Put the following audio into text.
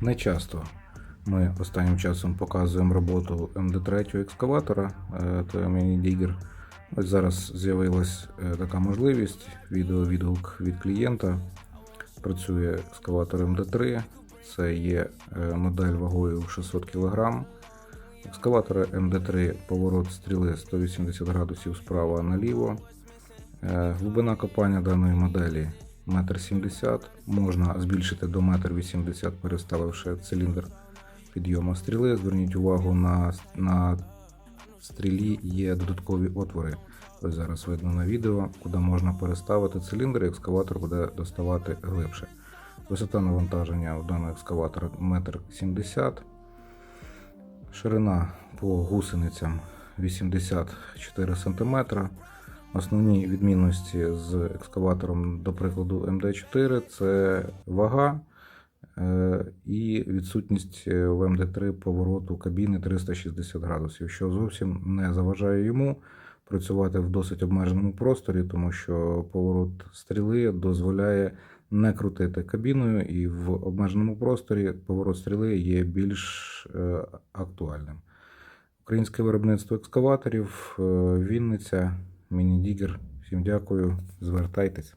Не часто ми останнім часом показуємо роботу МД3 екскаватора е, міні-дігер. Ось зараз з'явилась е, така можливість. Відео-відгук від клієнта. Працює екскаватор МД3. Це є е, модель вагою 600 кг. Екскаватора МД3 поворот стріли 180 градусів справа наліво. Е, Глибина копання даної моделі 1,70 м. Можна збільшити до 1,80 м, переставивши циліндр підйому стріли. Зверніть увагу на, на стрілі є додаткові отвори. Ось зараз видно на відео, куди можна переставити циліндр, і екскаватор буде доставати глибше. Висота навантаження у даного екскаватора 1,70 м. Ширина по гусеницям 84 см. Основні відмінності з екскаватором, до прикладу, МД4 це вага е, і відсутність е, в МД3 повороту кабіни 360 градусів, що зовсім не заважає йому працювати в досить обмеженому просторі, тому що поворот стріли дозволяє не крутити кабіною, і в обмеженому просторі поворот стріли є більш е, актуальним. Українське виробництво екскаваторів, Вінниця, Міні-Дігер. Всім дякую, звертайтесь.